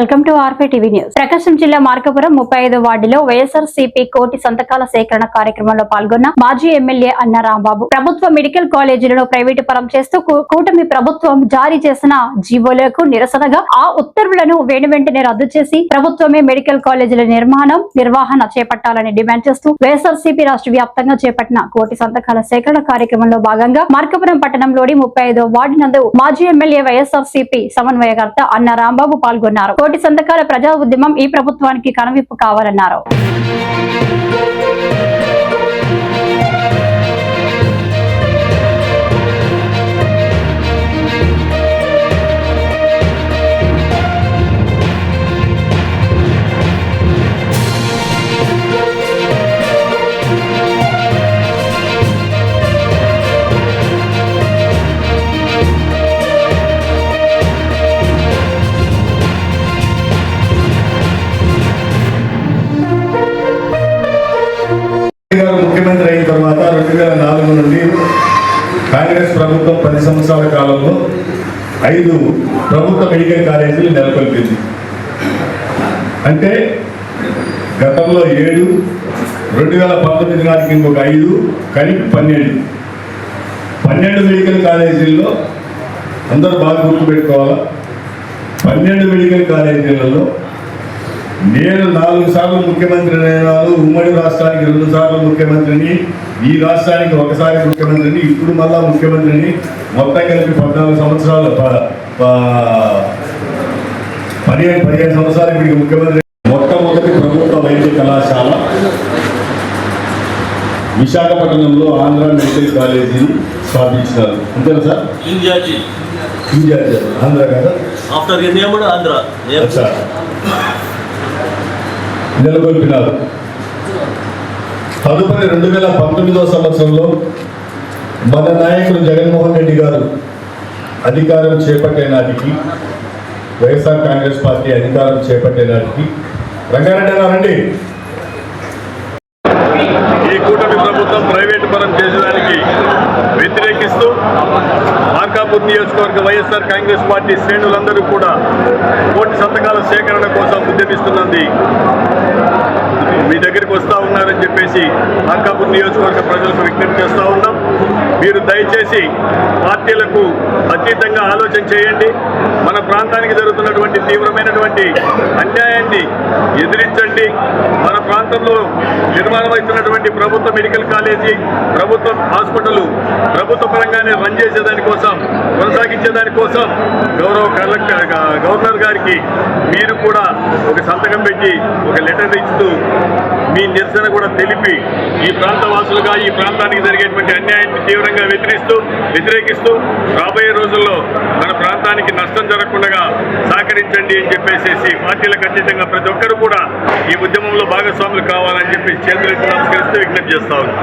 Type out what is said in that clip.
Welcome to RP TV news. Prakasam జిల్లా మార్కపురం ముప్పై ఐదు వార్డులో వైఎస్ఆర్ సిపి కోటి సంతకాల సేకరణ కార్యక్రమంలో పాల్గొన్న మాజీ ఎమ్మెల్యే అన్న రాంబాబు. ప్రభుత్వ మెడికల్ కాలేజీలను ప్రైవేటు పరం చేస్తూ కూటమి ప్రభుత్వం జారీ చేసిన జీవోలకు నిరసనగా ఆ ఉత్తర్వులను వేణు వెంటనే రద్దు చేసి ప్రభుత్వమే మెడికల్ కాలేజీల నిర్మాణం నిర్వహణ చేపట్టాలని డిమాండ్ చేస్తూ వైఎస్ఆర్ సిపి రాష్ట్ర వ్యాప్తంగా చేపట్టిన కోటి సంతకాల సేకరణ కార్యక్రమంలో భాగంగా మార్కపురం పట్టణంలోని ముప్పై ఐదో వార్డు నందు మాజీ ఎమ్మెల్యే వైఎస్ఆర్ సిపి సమన్వయకర్త అన్న రాంబాబు పాల్గొన్నారు. కోటి సంతకాల ప్రజా ఉద్యమం ఈ ప్రభుత్వానికి కనువిప్పు కావాలన్నారు. గారు ముఖ్యమంత్రి అయిన తర్వాత రెండు వేల నాలుగు నుండి కాంగ్రెస్ ప్రభుత్వం పది సంవత్సరాల కాలంలో ఐదు ప్రభుత్వ మెడికల్ కాలేజీలు నెలకొల్పింది. అంటే గతంలో ఏడు రెండు వేల పంతొమ్మిది నాటికి ఇంకొక ఐదు కలిపి పన్నెండు. పన్నెండు మెడికల్ కాలేజీల్లో అందరూ బాగా గుర్తుపెట్టుకోవాలా? పన్నెండు మెడికల్ కాలేజీలలో నేను నాలుగు సార్లు ముఖ్యమంత్రి అయినాను ఉమ్మడి రాష్ట్రానికి రెండు సార్లు ముఖ్యమంత్రిని. ఈ రాష్ట్రానికి ఒకసారి ముఖ్యమంత్రిని ఇప్పుడు మళ్ళా ముఖ్యమంత్రిని. మొత్తం కలిపి పద్నాలుగు సంవత్సరాలు పదిహేను పదిహేను సంవత్సరాలు ఇప్పుడు ముఖ్యమంత్రి. మొట్టమొదటి ప్రభుత్వ వైద్య కళాశాల విశాఖపట్నంలో ఆంధ్ర మెడికల్ కాలేజీని స్థాపించినారు. అంతేనా సార్? ఇండియాకి ఇండియా ఆంధ్ర కదా? ఆఫ్టర్ ఇండియా కూడా ఆంధ్ర. నెలకొల్పినారు తదుపరి రెండు వేల పంతొమ్మిదవ సంవత్సరంలో మన నాయకుడు జగన్మోహన్ రెడ్డి గారు అధికారం చేపట్టే నాటికి వైఎస్ఆర్ కాంగ్రెస్ పార్టీ అధికారం చేపట్టే నాటికి. రంగారెడ్డి గారండి ఈ కూటమి ప్రభుత్వం ప్రైవేటు పరం చేసేదానికి వ్యతిరేకిస్తూ మార్కాపూర్ నియోజకవర్గ వైఎస్ఆర్ కాంగ్రెస్ పార్టీ శ్రేణులందరూ కూడా కోటి సంతకాలు ఉన్నారని చెప్పేసి నియోజకవర్గ ప్రజలకు విజ్ఞప్తి చేస్తూ ఉన్నాం. మీరు దయచేసి పార్టీలకు అతీతంగా ఆలోచన చేయండి. మన ప్రాంతానికి జరుగుతున్నటువంటి తీవ్రమైనటువంటి అన్యాయాన్ని ఎదిరించండి. మన ప్రాంతంలో నిర్మాణమవుతున్నటువంటి ప్రభుత్వ మెడికల్ కాలేజీ ప్రభుత్వ హాస్పిటల్ ప్రభుత్వ పరంగానే రన్ చేసేదానికోసం కొనసాగించేదానికోసం గౌరవ గవర్నర్ గారికి మీరు కూడా ఒక సంతకం పెట్టి ఒక లెటర్ ఇస్తూ మీ నిరసన కూడా తెలిపి ఈ ప్రాంత వాసులుగా ఈ ప్రాంతానికి జరిగేటువంటి అన్యాయాన్ని తీవ్రంగా వ్యతిరేస్తూ వ్యతిరేకిస్తూ రాబోయే రోజుల్లో మన ప్రాంతానికి నష్టం జరగకుండా సహకరించండి అని చెప్పేసి పార్టీలకు అతీతంగా ప్రతి ఒక్కరు కూడా ఈ ఉద్యమంలో భాగస్వాములు కావాలని చెప్పి చేతులెత్తి నమస్కరిస్తూ విజ్ఞప్తి చేస్తా ఉన్నాం.